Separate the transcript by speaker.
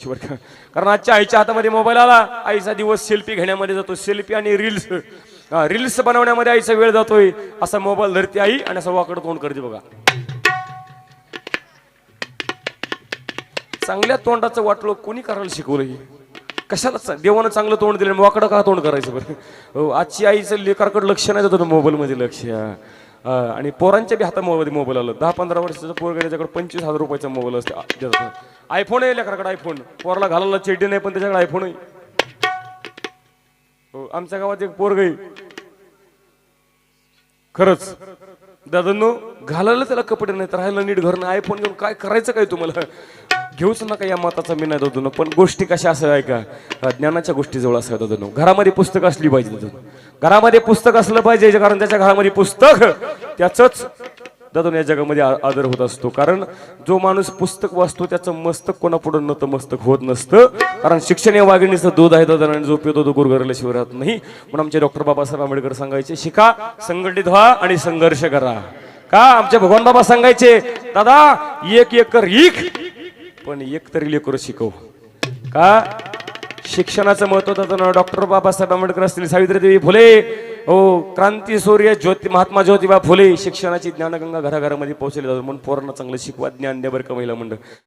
Speaker 1: कारण आजच्या आईच्या हातामध्ये मोबाईल आला आईचा दिवस सेल्फी घेण्यामध्ये जातो. सेल्फी आणि रील्स रील्स बनवण्यामध्ये आईचा वेळ जातोय. असा मोबाईल धरते आई आणि असं वाकड तोंड करते बघा. चांगल्या तोंडाचं वाटलं कोणी करायला शिकवलं हे कशाला देवानं चांगलं तोंड दिलं वाकडं का तोंड करायचं बरं? हो, आजची आईचं लेकराकडे लक्ष नाही जातं मोबाईलमध्ये लक्ष. आणि पोरांच्या बी हातामध्ये मोबाईल आलं. दहा पंधरा वर्षाचा पोरग त्याच्याकडे पंचवीस हजार रुपयाचा मोबाईल असते. आयफोन आहे लेकराकडे आयफोन पोराला घालायला चेड्डी नाही पण त्याच्याकडे आयफोन आहे. हो आमच्या गावात एक पोरग आहे. खरंच. दादांनो घालायला त्याला कपडे नाही तर राहायला नीट घर नाही. आयफोन घेऊन काय करायचं काय तुम्हाला? घेऊच नका या मताचा मी नाही दादून पण गोष्टी कशा असं का ज्ञानाच्या गोष्टी जवळ असं दादून. घरामध्ये पुस्तक असली पाहिजे दादून. घरामध्ये पुस्तक असलं पाहिजे कारण त्याच्या घरामध्ये पुस्तक त्याच दादून या जगामध्ये आ- आदर होत असतो. कारण जो माणूस पुस्तक वाचतो त्याचं मस्तक कोणापुढे नतं मस्तक होत नसतं. कारण शिक्षण या वाघिणीचं दूध आहे दादा आणि जो पितो तो गुरगरल्याशिवाय राहत नाही. पण आमचे डॉक्टर बाबासाहेब आंबेडकर सांगायचे शिका संघटित व्हा आणि संघर्ष करा. का? आमचे भगवान बाबा सांगायचे दादा एक एकर एक पण एक तरी लेकर शिकव. का? शिक्षणाचं महत्त्व दादा डॉक्टर बाबासाहेब आंबेडकर असतील सावित्रीदेवी फुले. हो क्रांती सूर्य ज्योती महात्मा ज्योतिबा फुले. शिक्षणाची ज्ञानगंगा घराघरामध्ये पोहोचली जातो म्हणून पोरांना चांगलं शिकवा. ज्ञान द्या बरं का महिला मंडळ.